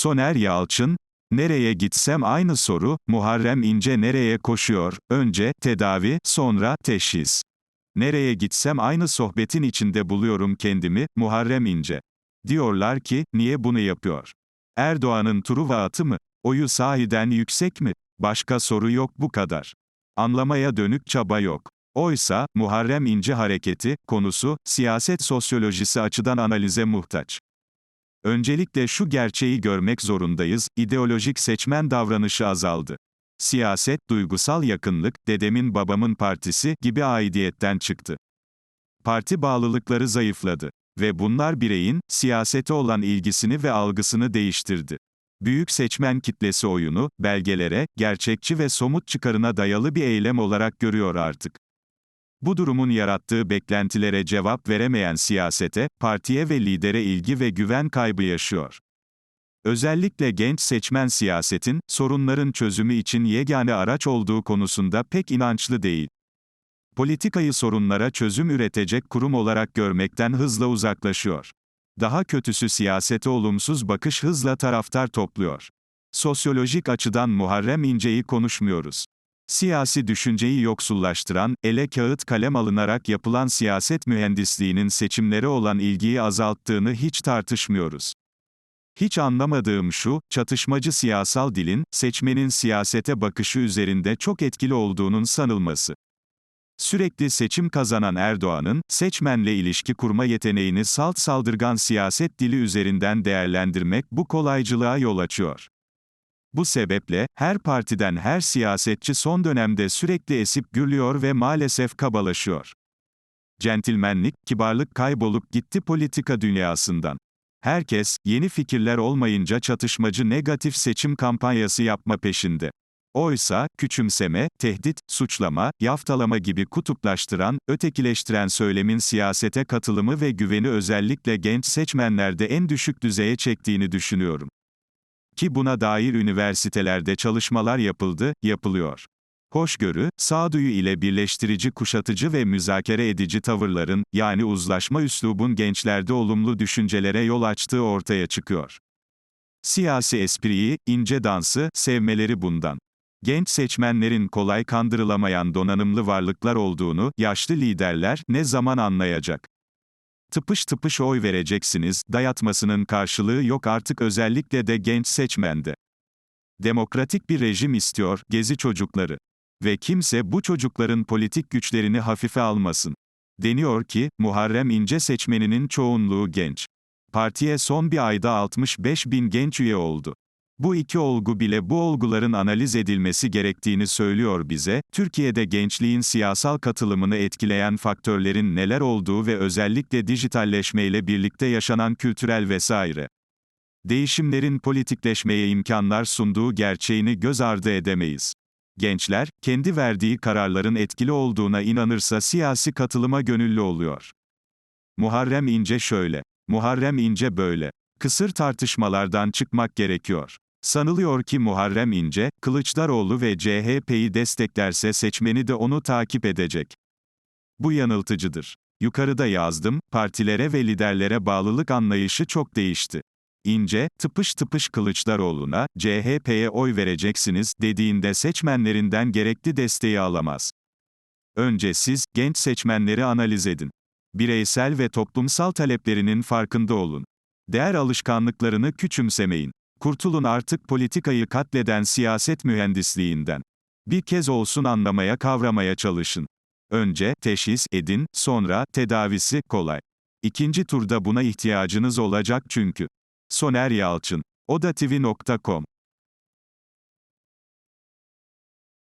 Soner Yalçın, nereye gitsem aynı soru, Muharrem İnce nereye koşuyor, önce, tedavi, sonra, teşhis. Nereye gitsem aynı sohbetin içinde buluyorum kendimi, Muharrem İnce. Diyorlar ki, niye bunu yapıyor? Erdoğan'ın Truva atı mı? Oyu sahiden yüksek mi? Başka soru yok bu kadar. Anlamaya dönük çaba yok. Oysa, Muharrem İnce hareketi, konusu, siyaset sosyolojisi açıdan analize muhtaç. Öncelikle şu gerçeği görmek zorundayız, ideolojik seçmen davranışı azaldı. Siyaset, duygusal yakınlık, dedemin babamın partisi gibi aidiyetten çıktı. Parti bağlılıkları zayıfladı. Ve bunlar bireyin, siyasete olan ilgisini ve algısını değiştirdi. Büyük seçmen kitlesi oyunu, belgelere, gerçekçi ve somut çıkarına dayalı bir eylem olarak görüyor artık. Bu durumun yarattığı beklentilere cevap veremeyen siyasete, partiye ve lidere ilgi ve güven kaybı yaşıyor. Özellikle genç seçmen siyasetin, sorunların çözümü için yegane araç olduğu konusunda pek inançlı değil. Politikayı sorunlara çözüm üretecek kurum olarak görmekten hızla uzaklaşıyor. Daha kötüsü siyasete olumsuz bakış hızla taraftar topluyor. Sosyolojik açıdan Muharrem İnce'yi konuşmuyoruz. Siyasi düşünceyi yoksullaştıran, ele kağıt kalem alınarak yapılan siyaset mühendisliğinin seçimlere olan ilgiyi azalttığını hiç tartışmıyoruz. Hiç anlamadığım şu, çatışmacı siyasal dilin, seçmenin siyasete bakışı üzerinde çok etkili olduğunun sanılması. Sürekli seçim kazanan Erdoğan'ın, seçmenle ilişki kurma yeteneğini salt saldırgan siyaset dili üzerinden değerlendirmek bu kolaycılığa yol açıyor. Bu sebeple, her partiden her siyasetçi son dönemde sürekli esip gürlüyor ve maalesef kabalaşıyor. Centilmenlik, kibarlık kaybolup gitti politika dünyasından. Herkes, yeni fikirler olmayınca çatışmacı negatif seçim kampanyası yapma peşinde. Oysa, küçümseme, tehdit, suçlama, yaftalama gibi kutuplaştıran, ötekileştiren söylemin siyasete katılımı ve güveni özellikle genç seçmenlerde en düşük düzeye çektiğini düşünüyorum. Ki buna dair üniversitelerde çalışmalar yapıldı, yapılıyor. Hoşgörü, sağduyu ile birleştirici kuşatıcı ve müzakere edici tavırların, yani uzlaşma üslubun gençlerde olumlu düşüncelere yol açtığı ortaya çıkıyor. Siyasi espriyi, ince dansı, sevmeleri bundan. Genç seçmenlerin kolay kandırılamayan donanımlı varlıklar olduğunu, yaşlı liderler, ne zaman anlayacak? Tıpış tıpış oy vereceksiniz, dayatmasının karşılığı yok artık özellikle de genç seçmende. Demokratik bir rejim istiyor, gezi çocukları. Ve kimse bu çocukların politik güçlerini hafife almasın. Deniyor ki, Muharrem İnce seçmeninin çoğunluğu genç. Partiye son bir ayda 65 bin genç üye oldu. Bu iki olgu bile bu olguların analiz edilmesi gerektiğini söylüyor bize, Türkiye'de gençliğin siyasal katılımını etkileyen faktörlerin neler olduğu ve özellikle dijitalleşmeyle birlikte yaşanan kültürel vesaire. Değişimlerin politikleşmeye imkanlar sunduğu gerçeğini göz ardı edemeyiz. Gençler, kendi verdiği kararların etkili olduğuna inanırsa siyasi katılıma gönüllü oluyor. Muharrem İnce şöyle. Muharrem İnce böyle. Kısır tartışmalardan çıkmak gerekiyor. Sanılıyor ki Muharrem İnce, Kılıçdaroğlu ve CHP'yi desteklerse seçmeni de onu takip edecek. Bu yanıltıcıdır. Yukarıda yazdım, partilere ve liderlere bağlılık anlayışı çok değişti. İnce, tıpış tıpış Kılıçdaroğlu'na, CHP'ye oy vereceksiniz, dediğinde seçmenlerinden gerekli desteği alamaz. Önce siz, genç seçmenleri analiz edin. Bireysel ve toplumsal taleplerinin farkında olun. Değer alışkanlıklarını küçümsemeyin. Kurtulun artık politikayı katleden siyaset mühendisliğinden. Bir kez olsun anlamaya kavramaya çalışın. Önce, teşhis edin, sonra, tedavisi, kolay. İkinci turda buna ihtiyacınız olacak çünkü. Soner Yalçın. odatv.com